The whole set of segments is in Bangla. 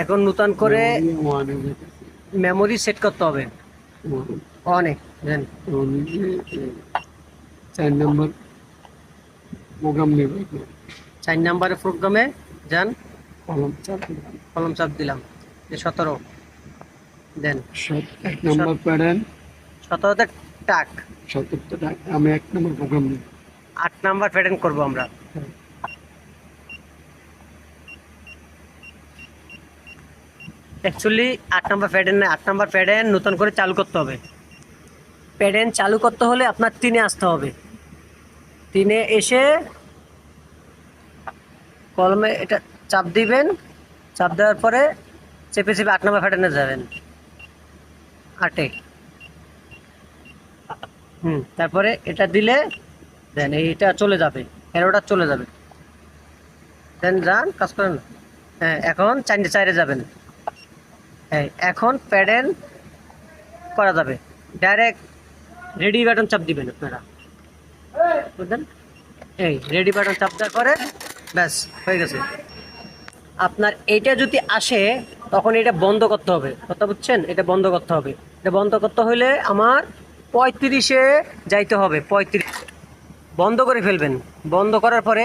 এখন নতুন করে মেমোরি সেট করতে হবে। অনেক জান। চার নম্বর প্রোগ্রাম নেবে। চার নাম্বারের প্রোগ্রামে যান কলম চাপ কলম চাপ দিলাম। যে সতেরো। দেন। এক নম্বর প্যাটার্ন। সতেরোতে টাক। টাক। আমি এক নম্বর প্রোগ্রাম নেব। আট নাম্বার প্যাটার্ন করব আমরা। অ্যাকচুয়ালি আট নাম্বার প্যাটার্ন আট নম্বর প্যাডেন নতুন করে চালু করতে হবে। প্যাডেন চালু করতে হলে আপনার তিনে আসতে হবে। তিনে এসে কলমে এটা চাপ দিবেন। চাপ দেওয়ার পরে চেপে চেপে আট নম্বর প্যাটার্নে যাবেন। আটে। হুম, তারপরে এটা দিলে দেন, এইটা চলে যাবে। এরোটা চলে যাবে। দেন, যান, কাজ করেন। হ্যাঁ এখন চাইরে চাইরে যাবেন। হ্যাঁ এখন প্যাডেল করা যাবে। ডাইরেক্ট রেডি বাটন চাপ দিবেন আপনারা। বুঝলেন? এই রেডি বাটন চাপ দেওয়ার পরে ব্যাস, হয়ে গেছে। আপনার এটা যদি আসে, তখন এটা বন্ধ করতে হবে। কথা বুঝছেন? এটা বন্ধ করতে হবে। এটা বন্ধ করতে হলে আমার পঁয়ত্রিশে যাইতে হবে, পঁয়ত্রিশ। বন্ধ করে ফেলবেন। বন্ধ করার পরে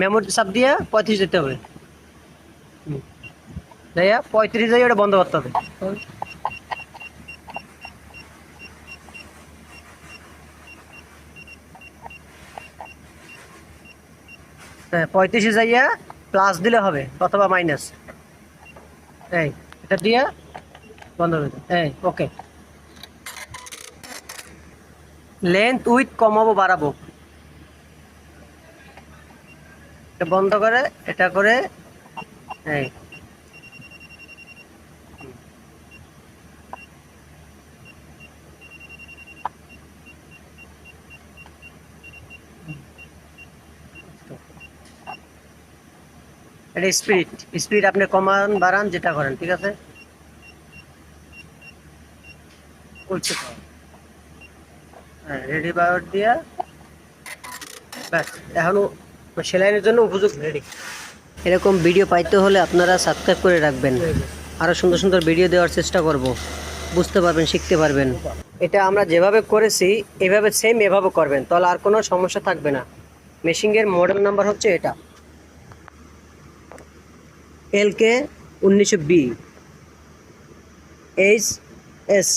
মেমোরি চাপ দিয়ে পঁয়ত্রিশ যেতে হবে। পঁয়ত্রিশ যাই ওটা বন্ধ করতে হবে। হ্যাঁ পঁয়ত্রিশে যাইয়া প্লাস দিলে হবে, অথবা মাইনাস এই, এটা দিয়ে বন্ধ করে। এই ওকে লেন্থ উইথ কমাবো, বাড়াবো। এটা বন্ধ করে, এটা করে, এই। এটা স্পিড স্পিড আপনি কমান বাড়ান যেটা করেন ঠিক আছে। হ্যাঁ রেডি বায়োর দিয়া ব্যাস এখনও সেলাইনের জন্য উপযুক্ত রেডি এরকম ভিডিও পাইতে হলে আপনারা সাবস্ক্রাইব করে রাখবেন। আরও সুন্দর সুন্দর ভিডিও দেওয়ার চেষ্টা করব। বুঝতে পারবেন শিখতে পারবেন। এটা আমরা যেভাবে করেছি এভাবে সেম এভাবে করবেন তাহলে আর কোনো সমস্যা থাকবে না। মেশিনের মডেল নাম্বার হচ্ছে এটা। एल के उन्नीस बी एच एस।